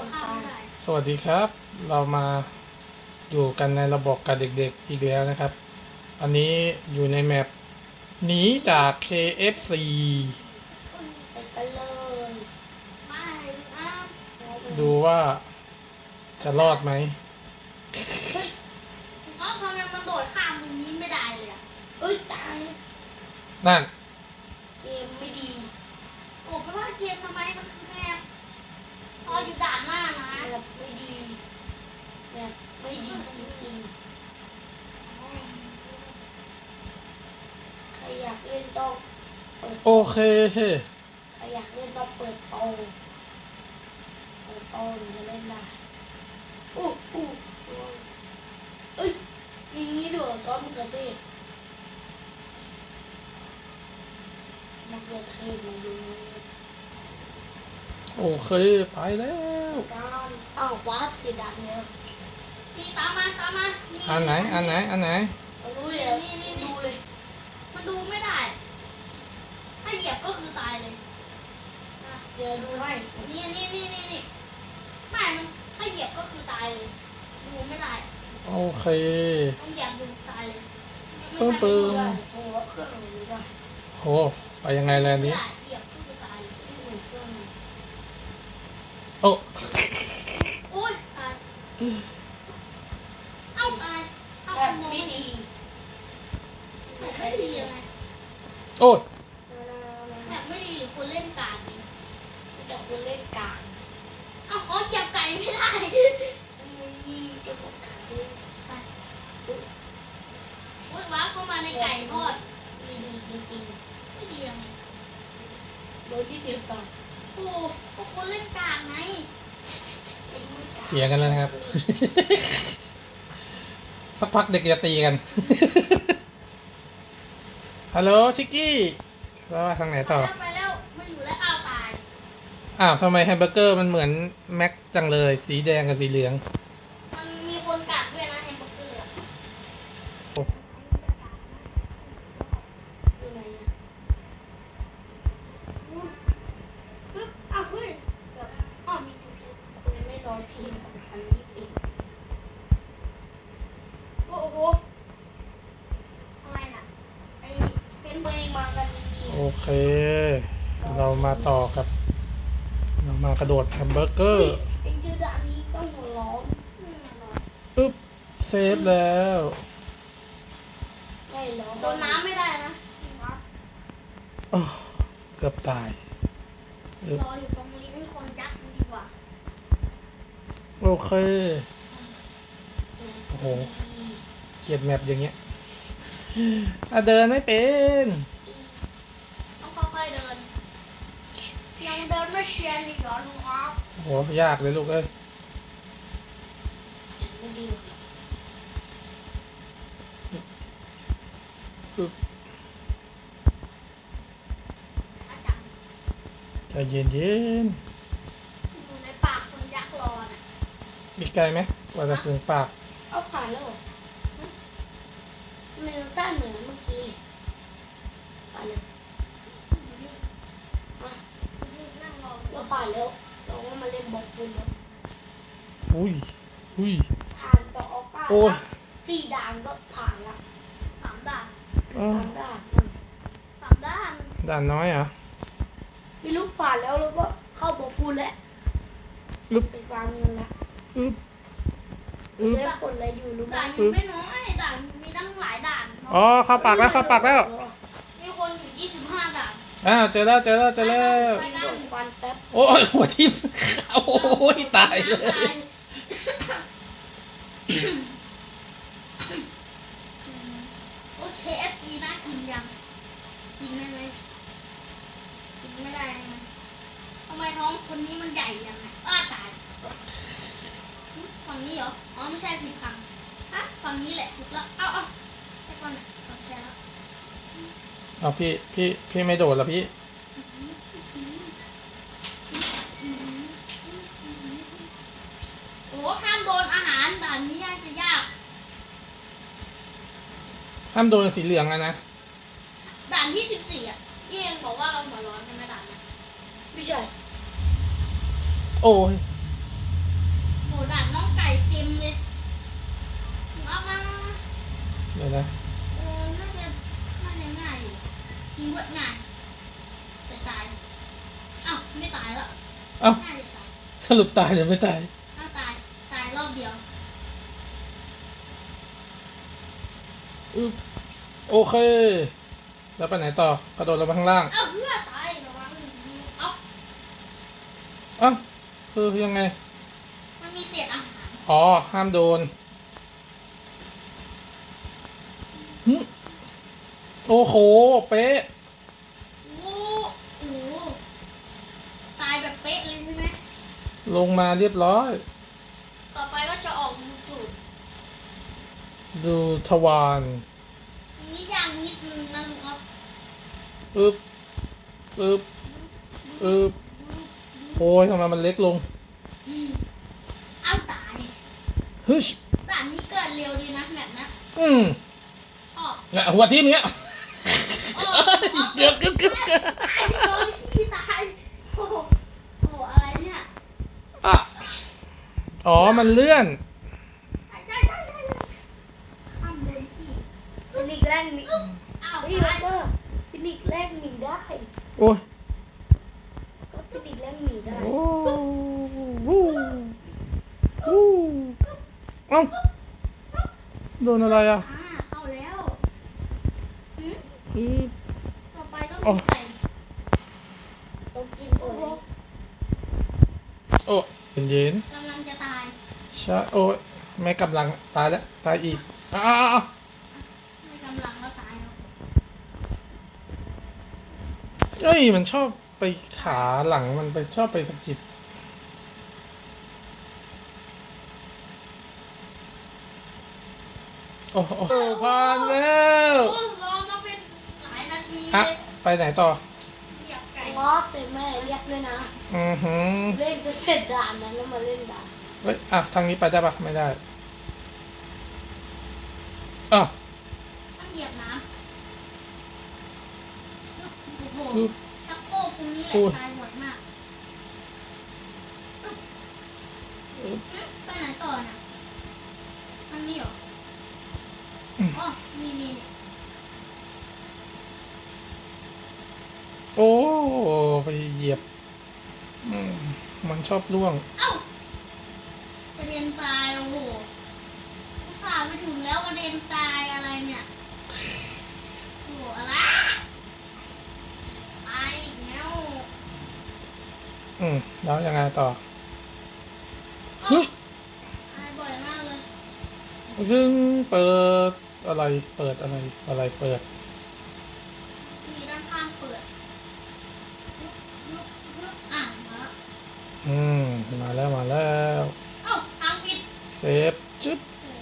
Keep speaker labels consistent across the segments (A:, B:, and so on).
A: ดข้ามไม่ได้
B: สวัสดีครับ เรามาอยู่กันในระบบกับเด็กๆอีกแล้วนะครับ อันนี้อยู่ในแมปหนีจาก KFC
C: ไปกันเลย
A: ไม่อ้าว
B: ดูว่าจะรอดไหม
A: อ้าวทำไมมันโดดข้ามตรงนี้ไม่ได้เลยอะ
C: เอ้ยตาย
B: นั่น
C: เกมไม่ดี
A: โอ้เพราะว่าเกมทำไมมันคือแมพพออยู่ด่านหน้านะ
C: แบบไม่ดีแบบไม่ ดีจริงๆใครอยากเล่นต้องเปิด
B: โอเค
C: ใครอยากเล่นต้องเปิดโตเปิดโตถึงจะเล่นได้อู้อู้อู้เอ้ยมีนี้ด้วยซอสมะเขือเทศมะเขือเทศมาดู
B: โอเค ไปแล้ว
C: การอ้าววาร์ปสีดำเนี่ย
A: นี่ตามมาตามมา
B: อันไหน อันไหน อันไหน
C: มารู้เลยดูเลย
A: มันดูไม่ได้ ถ้าเหยียบก็คือตายเลยอะ
C: เดี๋ยวดูให้
A: นี่นี่นี่นี่นี่ไม่มันถ้าเหยียบก็คือตายเลย ดูไม่ได้
B: โอเค
A: ต้องเหยียบดูตายเลยไม่
B: ปึ้ง
A: ใช่
B: ปึ้
C: ดู
B: ง
C: ได้โอ้โหเครื่องดูได้
B: โห ไปยังไงแล้วอันนี้
A: ไม่ได้เหยียบก็คือตายเลย
C: ที่หนึ่งเครื่องหนึ่ง
B: โอ้
A: โอ๊ยตาย เอ้าตาย เอ้า
C: แบบ
A: มอง
C: ไม่ดี
A: ไม่ดียังไง
B: โอ้ย
A: แบบไม่ดีหรือคนเล่นการดเอง
C: แต่คุณเล่นกลาง
A: เอ้าอ๋อเหยียบไก่ไม่ได้
C: นี่จะบอกขาดด้วย
A: อุ้ยว้า เข้ามาในไก่ทอด
C: ไม่ดีจริง
A: ไม่ดียังไง
C: ๆโดยที่เดียวกัน
A: โอ้ก็คนเล่นการดไง
C: เป็นไม่กลาง
B: เถียงกันแล้วนะครับ สักพักเด็กจะตีกัน ฮัลโหลชิกกี้แล้วว่าทางไหน
A: ไป
B: ต่อ
A: แล้วไปแล้วไม่อยู่แล้วอ้าวตาย
B: อ้าวทำไมแฮมเบอร์เกอร์มันเหมือนแม็กจังเลย สีแดงกับสีเหลือง
A: โอ้โหอะไรน่ะไอเป็นเบ
C: เองมากันดี
B: โอเค เรามาต่อกับ เรามากระโดดแฮมเบอร์เกอร์
C: เองเจอด่านนี้ต้องหัวร้อน
B: ปึ๊บเซฟแล้ว
C: ไม่ร้อน
A: โดนน้ำไม่ได้นะ
B: อ้อเกือบตายอึ๊บ
A: รออยู่ตรงลิ้นคนยักษ์มันดีกว่า
B: โอ เค โอ้โห เกลียดแมปอย่างเงี้ยอะเดินไม่เป็น
A: ต้องค่อยๆเดิน ยังเดินไม่เชียร์อีกเหรอลุงออฟ
B: โอ้โห ยากเลยลูกเอ้ย
C: ไม่ดี
B: ปึ๊บ
A: อาจารย์
B: ใจเย็นเย็น
A: อ
B: ๆมีไกลไหมกว่าจะถึงปาก
C: เอาผ่านแล้วเหรอมันสั้นเหมือนเมื่อกี้ผ่านเลย
A: อยู่นี่
C: อะ
A: อยู่นี่นั่งรอ
C: เราผ่านแล้วเราก็มาเล่นบอกคุณแล้ว
B: อุ้ยอุ้ย
C: ผ่านต่อออก้า
B: โอ้ย
C: สี่ด่านก็ผ่านละ
A: สามด่าน
B: อ้าว
C: สามด่าน
A: สามด้าน
B: ด่านน้อยเหรอะ
C: มีลูกผ่านแล้วแล้วก็เข้าบอกคุณแล้ว
B: อึ๊บ
C: ไปวางเงินละ
B: อึ๊บอึ๊บ
C: แล้วกดอะไรอยู่รู้ไหม
A: ด่านมันไม่น้อยด่านมีตั้งหลายด่าน
B: อ๋อเข้าปากแล้วเข้าปากแล้ว
A: มีคนอยู่ยี่สิบห้าด่าน
B: อ้าวเจอแล้วเจอแล้วเจอแล้ว
C: ไปโดนฟันแป๊บ
B: โอ้ยหัวทิ่มโอ้ยตายเลย
A: โอเคเอฟซีน่ากินยังกินได้ไหมกินไม่ได้นะทำไมท้องคนนี้มันใหญ่ยังไงอ้าตายหึ ฝั่งนี้เหรอ อ๋อไม่ใช่ผิดฝั่งฮะฝั่งนี้แหละถูกแล้ว เอาเอาไปก่อนนะกดแชร์แล้ว
B: เอาพี่พี่พี่ไม่โดดเหรอพี่
A: โอ้ห้ามโดนอาหารด่านนี้จะยาก
B: ห้ามโดนสีเหลืองอะนะ
A: ด่านที่สิบสี่อะที่เองบอกว่าเราหัวร้อนใช่ไหมด่านนั้น
C: ไม่ใช่
B: โอ้ย
A: ด่านน้องไก่ เต็มเลยเอามามามา
B: เดี๋ยวนะ
A: เออน่าจะน่าจะง่ายอยู่ยิงเวิร์ดง่ายแต่ตายเอ้าไม่ตายแล้ว
B: เอ้า
A: ง่ายจะตาย
B: สรุปตายหรือไม่ตาย
A: ถ้าตายตายรอบเดียว
B: อึ๊บโอเค แล้วไปไหนต่อกระโดดลงไปข้างล่าง
A: เอ้าเพื่อตายระวังเอ้า
B: เอ้าคือยังไง
A: มันมีเศษ อาหาร
B: อ๋อ ห้ามโดนหึโอ้โห เป๊ะ
A: โอ้โหตายแบบเป๊ะเลยใช่ไหม
B: ลงมาเรียบร้อย
A: ต่อไปก็จะออกดูตูด
B: ดูทวาร
A: นี่ยังนิดนึงนะลุงอ๊อฟ
B: อึบอึบอึบโอ้ยทำไมมันเล็กลง
A: อืมเอ้าตาย
B: ฮึช
A: ด่านนี้เกิดเร็วดีนะแบบนะ
B: อืม
A: ออก
B: เนี่ยหัวที่เนี้ย
A: ออกออก
B: เกือบเกือบเกือบเกือบ
A: ตายโดนขี้ตายโอ้โหโอ้โหอะไรเนี่ย
B: อะอ๋อ มันเลื่อน
A: ใช่ใช่ใช่ใช่ทำโดนขี้
C: ฟินิกแรกหนี
A: อ้าว
C: เฮ้ย
A: ตาย
C: เวอร์ฟินิกแรกหนีได้
B: โอ้ย
C: ก็ฟินิกแรกหนีได้
B: โอ้วู้วู้เอ้าโด นอะไรอะ
A: อ่าเข้าแล้วหืม
B: อืม
A: ต่อไปต้อง
B: อ๋อ
A: มีไก่
C: ต้องกิน
A: โอ้
C: โอ้
A: โห
B: โอ้เป็นเย็น
A: กำลังจะตาย
B: ๆช้าโอ้ยแม่กำลังตายแล้วตายอีกอ้าว
A: ไม่กำลังแล้วตายแล้ว
B: เอ้ยมันชอบไปขาหลังมันไปชอบไปสะกิด โอ้โหผ่านแล้ว
A: โอ้รอมาเป็นหลายนาที
B: ฮะ
A: เลย
B: ไปไหนต่อ
A: เหยียบไก่
C: งอเสร็จแม่เรียกด้วยนะ
B: อือหือ
C: เล่นจะเสร็จด่านนั้นแล้วมาเล่นด่าน
B: เฮ้ยอะทางนี้ไปได้ปะไม่ได้อ้าว
A: ต้องเหยียบน้ำโอ้โห
B: อึ๊บ
A: ชักโครกตรงนี้แหละ
B: อุ้ย
A: ตายบ่อยมากอึ๊บอึ๊บไปไหนต่อน่ะทางนี้เหรออ๋อนี่นี่นี่
B: โอ้ ไปเหยียบอืมมัน ชอบล่วง
A: เอ้ากระเด็นตายโอ้โหอุตส่าห์ไปถึงแล้วกระเด็นตายอะไรเนี่ยโอ้โหอะไรตายอีกแล้ว
B: อืมแล้วยังไงต่อ
A: เอ้า
B: เฮ้ย
A: ตายบ่อยมากเลย
B: ซึ่งเปิดอะไร เปิดอะไร อะไรเปิด
A: มีด้านข้างเปิดยุบยุบยุบอะมาแล้ว
B: อืม มาแล้วมาแล้ว
A: เอ้าทางผิด
B: เซฟจุด
A: โอ้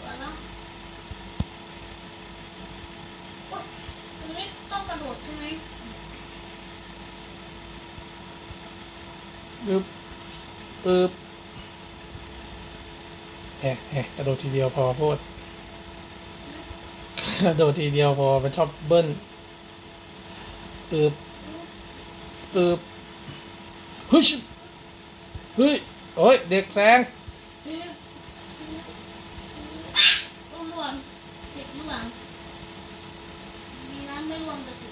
A: เปิดแล้วโอ๊ยตรงนี้ต้องกระโดดใช่ไหม
B: อึบอึบแหะแหะกระโดดทีเดียวพอโพดกระโดดทีเดียวพอมันชอบเบิ้ลอึบอึบ ฮึชเฮ้ยโอ้ยเด็กแซง
A: ต้องล่วงเด็กล่วงดีนะไม่ล่วงกระสิ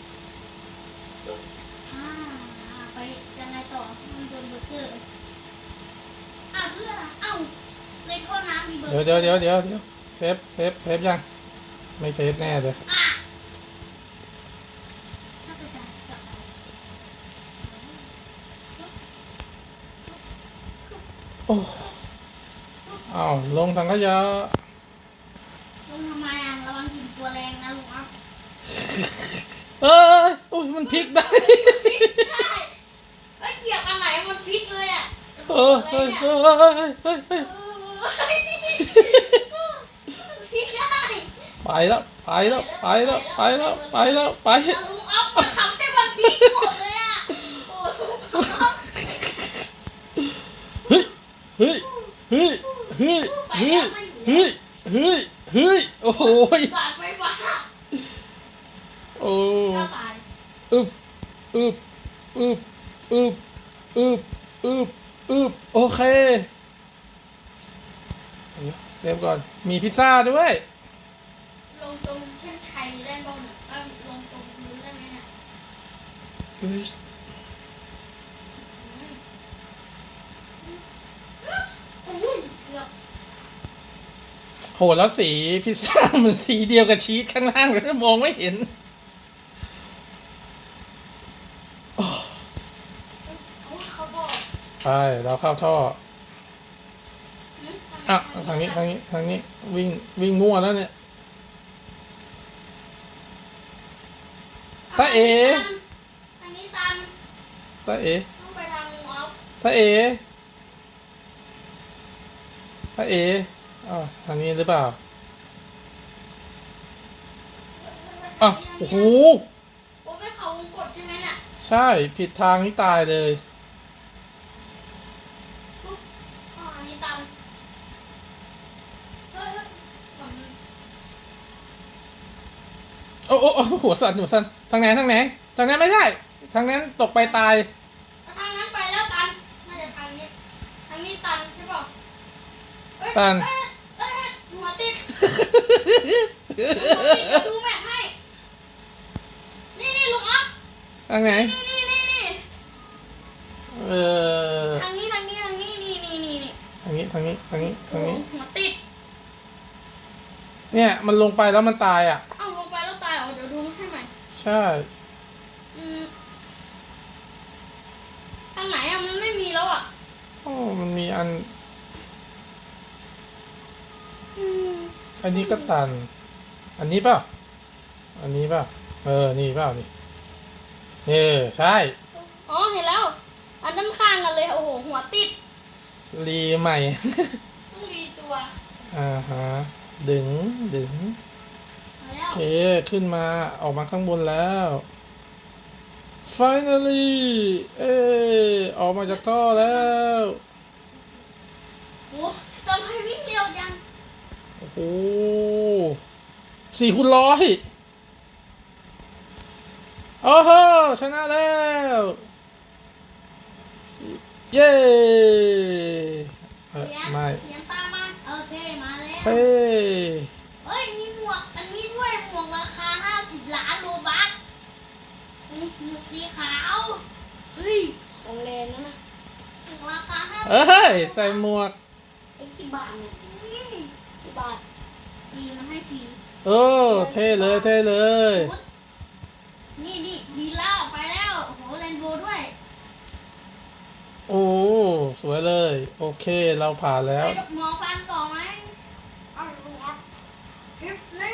A: อ่าไปยังไงต่อมันโดนเบอร์เกอร์อะเพื่อเอ้าในท่อน้ำมีเบอร์เดี๋
B: ยวเดี๋ยวเดี๋ยวเดี๋ยวเซฟเซฟเซฟยัง ไม่เซฟแน่เลย
A: อะถ้าจะได้กลับไป
B: โอ้อ้าวลงถังขยะ
A: ลุงทำไมอะระวังกินตัวแรงนะลุงอะ
B: เอ้ยโอ้ยมันพลิกได้
A: พลิกได้เอ้ยเหยียบอะไรมันพลิกเลยอะ
B: เออเฮ้ยเฮ้ยเฮ้ยเฮ้ย
A: พลิกได้
B: ไปแล้ว ไปแล้ว ไปแล้ว ไปแล้ว ไปแล้ว ไป
A: อะลุงอ๊อฟมันทำให้มันพลิกหมดเลยอะโอ้ลุงอ๊อฟ
B: เฮ้ยเฮ้ยเฮ้ยเฮ้ยเฮ้ยเฮ้ยเฮ้ยเฮ้ยโอ้โหย
A: บาดไฟฟ้า
B: โอ้
A: ย
B: อึบอึบอึบอึบอึบอึบอึบโอเคเซฟก่อน มีพิซซ่าด้วย
A: ลงตรงเส้นชัยได้บ้างเนี่ยเอ้ยลงตรงพื้นได้ไหมเนี่ยอืมโอ้ยเกือบ
B: โหแล้วสีพิซซ่ามันสีเดียวกับชีสข้างล่างเลยมองไม่เห็นโอ้
A: โอ้ยเขาบอก
B: ไปเราเข้าท่อ
A: อืม
B: อะทางนี้ทางนี้ทางนี้วิ่งวิ่งมั่วแล้วเนี่ยตาเอ๋
A: ทางนี้ตัน
B: ตาเอ๋
A: ต้องไปทางออฟ
B: ตาเอ๋ตาเอ๋ อ๋อทางนี้หรือเปล่าอะโอ้โห
A: โอ้ไปเขาวงกดใช่ไหมน่ะ
B: ใช่ผิดทางนี่ตายเลย
A: ปุ๊บอ๋ออันนี้ตันเฮ้ยเฮ้ยก่อนมัน
B: โอ้โอ้โอ้หัวสั่นหัวสั่นทางไหนทางไหนทางนั้นไม่ได้ทางนั้นตกไปตาย
A: ทางนั้นไปแล้วตันน่าจะทางนี้ทางนี้ตันใช่ป่ะเอ้ย
B: ตัน
A: เอ้ยเอ้ยเอ้ยหัวติดหัวติ ดเดี๋ยวดูแมพให้ นี่นี่ลุงอ๊อฟ
B: ทางไหน
A: นี่นี่นี่นี่
B: เออ
A: ทางนี้ทางนี้ทางนี้นี่นี่นี่นี่
B: ทางนี้ ทางนี้ ทางนี้
A: โอ้
B: ทาง
A: โห
B: นี้
A: หัวติด
B: เนี่ย มันลงไปแล้วมันตายอะ
A: เอ้าลงไปแล้วตายเหรอเดี๋ยวดูให้ใหม่
B: ใช่
A: อืมทางไหนอะมันไม่มีแล้วอะ
B: โอ้ มันมีอัน
A: อืม
B: อันนี้ก็ตัน อันนี้เปล่า อันนี้เปล่า เออ นี่เปล่านี่ เออ ใช่
A: อ๋อ เห็นแล้ว อันด้านข้างกันเลย โอ้โห หัวติด
B: รีใหม่
A: ต้องรีตัว
B: อ่าฮะ ดึง ดึง
A: มาแล้
B: โอ
A: ว
B: เค ขึ้นมา ออกมาข้างบนแล้ว finally เอ้ยออกมาจากท่อแล้ว
A: โอ้ทำไมวิ่งเร็วจัง
B: โอ้โหสี่คูณร้อยโอ้โหชนะแล้ว เย้เอ้ย
A: เหรียญ
B: ไม่
A: เหรียญตามมาโอเคมาแล้ว
B: เฮ้ย
A: เฮ้ยมีหมวกอันนี้ด้วยหมวกราคาห้าสิบล้านโลบัคอืมหมวกสีขาว
C: เฮ้ยของแรงนะนะ
A: หมวกราคาห้า
B: เอ้ย ใส่หมวก
C: ไอ้กี่บาทเนี่ยกี่ บาท
A: ฟรีมันให้ฟรี
B: เออ เท่เลยเท่เลย
A: ชุดนี่นี่วีล่าออกไปแล้วโอ้โหเรนโบว์ด้วย
B: โอ้ สวยเลย โอเคเราผ่านแล้ว
A: ไปหมอฟันต่อไหมเอาลุงเอาคลิปนี่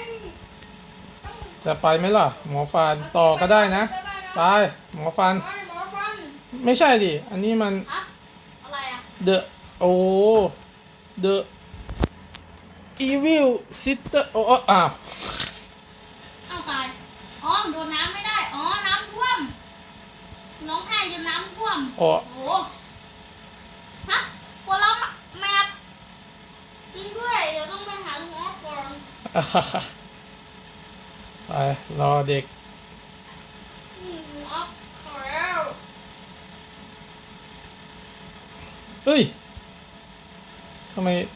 B: จะไปไหมล่ะ หมอฟันต่อก็ได้นะ ไป หมอฟัน
A: ไปหมอฟัน
B: ไม่ใช่ดิ อันนี้มัน
A: อะอะไรอะ
B: The โอ้ The Evil Sister โอ้อ้าว
A: เอ้าตาย อ๋อโดนน้ำไม่ได้ อ๋อ น้ำท่วม ร้องไห้จนน้ำท่วม
B: โอ้
A: โอ้โหฮะหัวเราะแมปจริงด้วย เดี๋ยวต้องไปหาลุงออฟก่อน
B: ไปรอเด็ก
A: อืมลุงออฟขอแล้ว
B: เฮ้ยทำไม
A: เด็ก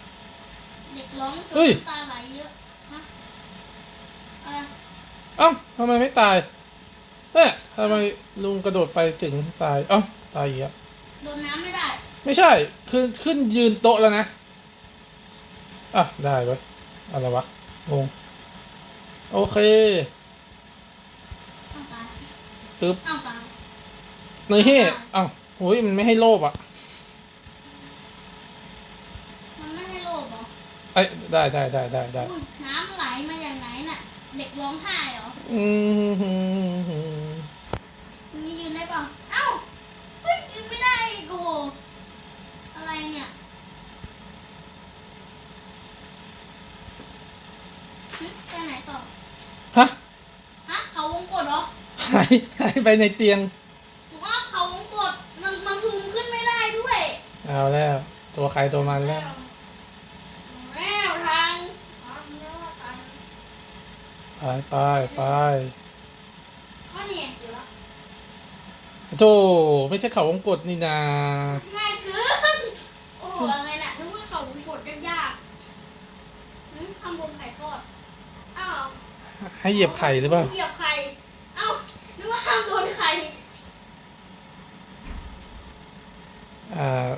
A: ร้องจน
B: เฮ้ย
A: น้ำตาไหลเยอะฮะอะไร
B: เอ้าทำไมไม่ตายเอ๊ะทำไมลุงกระโดดไปถึงตาย เอ้าตายอีกแล้ว
A: โดนน้ำไม่ได้
B: ไม่ใช่ขึ้นขึ้นยืนโต๊ะแล้วนะอะได้เว้ยอะไรวะงงโอเค
A: เอ้าตาย
B: ปึ๊บ
A: เอ้าตาย
B: นี่เอ้าโอ้ยมันไม่ให้โลภอะ
A: มันไม่ให้โลภ เหรอ
B: เอ้ยได้ได้ได้ได้ได้
A: อุ้ยน้ำไหลมาอย่างไหนน่ะ เด็กร้องไห้เหรอ
B: อืม
A: นี่ยืนได้เปล่าเอ้าเฮ้ยยืนไม่ได้อีกโอ้โหอะไรเนี่ยหึไปไหนต่อ
B: ฮะ
A: ฮะเขาวงกดเหรอ
B: หายหายไปในเตียง
A: ผมว่าเขาวงกดมันมันซูมขึ้นไม่ได้ด้วย
B: เอาแล้ว ตัวใครตัวมันแล้ว
A: แล้วทางอ๋อแล้วทาง
B: ไปไปไป
A: ข้อนี่เดี๋ยวละ
B: โธ่ไม่ใช่เขาวงกดนี่นา
A: ง่ายเกินโอ้โหอะไรน่ะนึกว่าเขาวงกดยากทำบนไข่ทอดอ้าว
B: ให้เหยียบไข่หรือเปล่า
A: เหยียบไข่เอ้านึกว่าห้ามโดนไข่
B: อ่า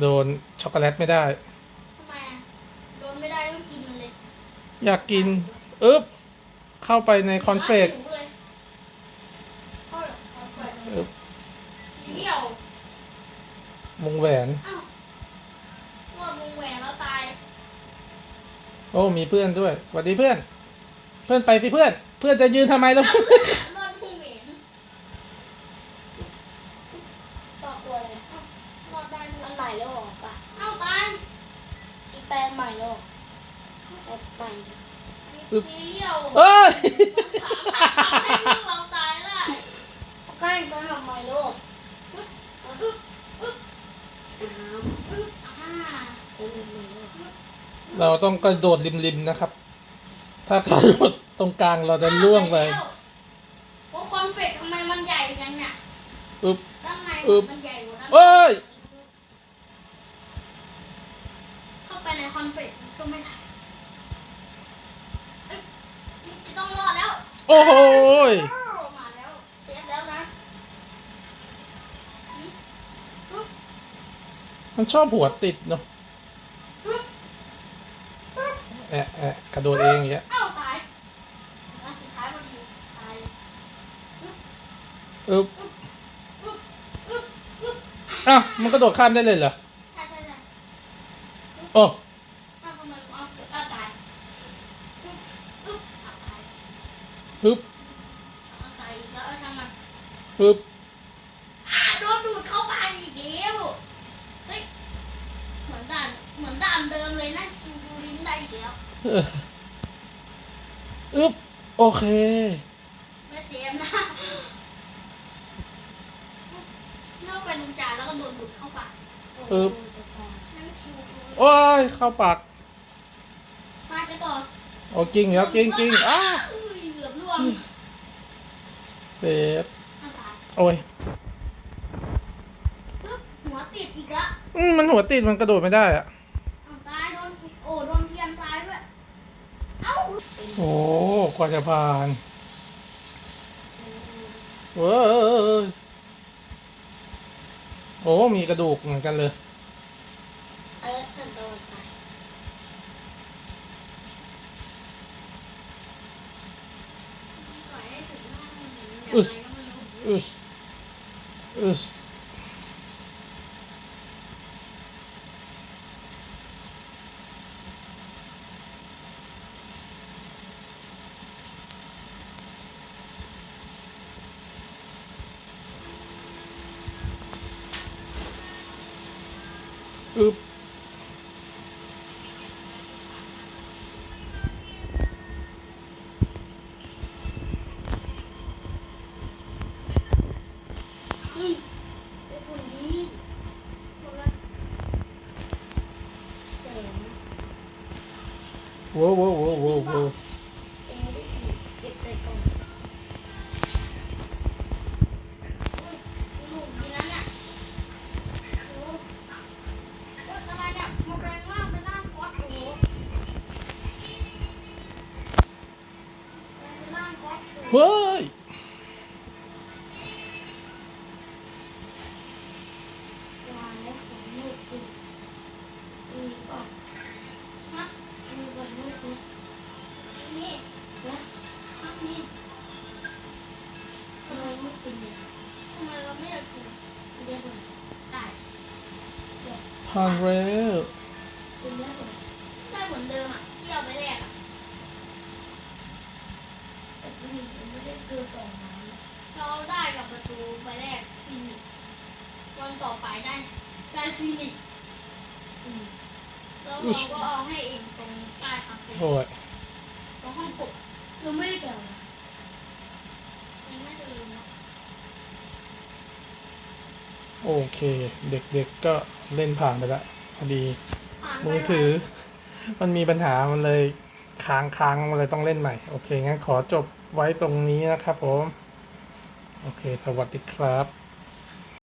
B: โดนช็อกโกแลตไม่ได้
A: ทำไมอะโดนไม่ได้ก็กินมันเลย
B: อยากกินอึ๊บ เข้าไปในคอนเฟก
A: วเลยเข้าเหรอคอนเฟก
B: อึ๊บ
A: สีเดียว
B: วงแหวน
A: อ้าวรอดวงแหวนแล้วตาย
B: โอ้มีเพื่อนด้วยสวัสดีเพื่อน เพื่อนไปสิเพื่อน เพื่อนจะยืนทำไมล่ะ
A: รอดวงแหวน
C: ต่อตัวเลย
A: รอดได้ด้วย
C: อันใหม่แล้วออกปะ
A: เอ้าตาย
C: อีแปลงใหม่แล้วแปลงใหม่
B: อึ๊บ
A: ซีเรียล
B: เอ้ย
A: สามารถทำให้พวกเราตายได้
C: ใกล้จะทำใหม่แล้ว
A: อึ๊บอึ๊บอึ๊บ
C: น้
A: อึ๊บอ่าำ
C: เป็นใหม่แล้ว
B: เรา ต้องกระโดดริมๆนะครับ ถ้ากระโดดตรงกลางเราจะล่วงไป
A: โอ้คอนเฟกทำไมมันใหญ่จังเนี่ย
B: อึ๊บ
A: ด้านใน
B: อึ๊บ
A: มันใหญ่กว่าด้านนอก
B: เอ้ย
A: เข้าไปในคอนเฟกก็ไม่ได้เอ้ยจะต้องรอดแล้ว
B: โอ้โหย
A: อ้าวมาแล้วเซฟแล้วนะปึ๊บ
B: มันชอบหัวติดเนาะ
A: ปึ๊บปึ๊บ
B: แอะแอะกระโดดเองอย่างเงี้ย
A: เอ้าตายแล้วสุดท้ายพอดีตายเลย
B: อึ๊บ
A: อึ๊บอึ๊บอึ๊บ
B: อ้าวมันกระโดดข้ามได้เลยเหรอ
A: ใช่ใช่ใช่
B: โอ้
A: เอ้าทำไมเอาเอาตายอึ๊บอึ๊บเอาตาย
B: ฮึบ
A: เอาตายอีกแล้วเออช่างมัน
B: ฮึบ
A: อ่าโดนดูดเข้าไปอีกแล้วเฮ้ยเหมือนด่านเหมือนด่านเดิมเลยนะชิวดูลิ้นได้อีก แล้ว
B: เอออึ๊บโอเค
A: ไม่เซฟนะเลือกไปตรงจานแล้วก็โดนดูดเข้าปาก
B: อึ๊บ
C: จะตาย
A: นั่งชิวดู
B: โอ้ยเข้าปาก
A: ไปไปต่อ
B: โอ้จริงแล้วจริงจริงอ้า
A: เอ้ยเกือบล่วง
B: เซฟ
A: เอาตาย
B: โอ้ย
A: ปึ๊บหัวติดอีกละ
B: อืมมันหัวติดมันกระโดดไม่ได้อะ
A: เอาตายโดนโอ้โดนเทียนตายด้วยเอ้า
B: โอ้กว่าจะผ่านเว้ยโอ้มีกระดูกเหมือนกันเลย
C: เออขั้นตอนไป
A: ปล่อยให้ถึงหน้ามันถึงอย่างไร
B: อึสอึสอึส อึ
C: ก๊ นี่มันไม่ได้เกินสองน้ำ
A: เราได้กับประตูไปแลกฟินิกซ์วันต่อไปได้ได้ฟินิกซ์
C: อืม
A: แล้วเราก็เอาให้เองตรงใต้คาเฟ่
B: โอ้ย
A: ตรงห้องกบ
C: เราไม่ได้เก่านะ
A: ยังไม่ได้ลืมนะ
B: โอเค เด็กๆก็เล่นผ่านไปแล้วพอดี
A: ผ่านไป
B: มือถือ มันมีปัญหามันเลยค้างค้างมันเลยต้องเล่นใหม่ โอเค งั้นขอจบ ไว้ตรงนี้นะครับผม โอเค สวัสดีครับ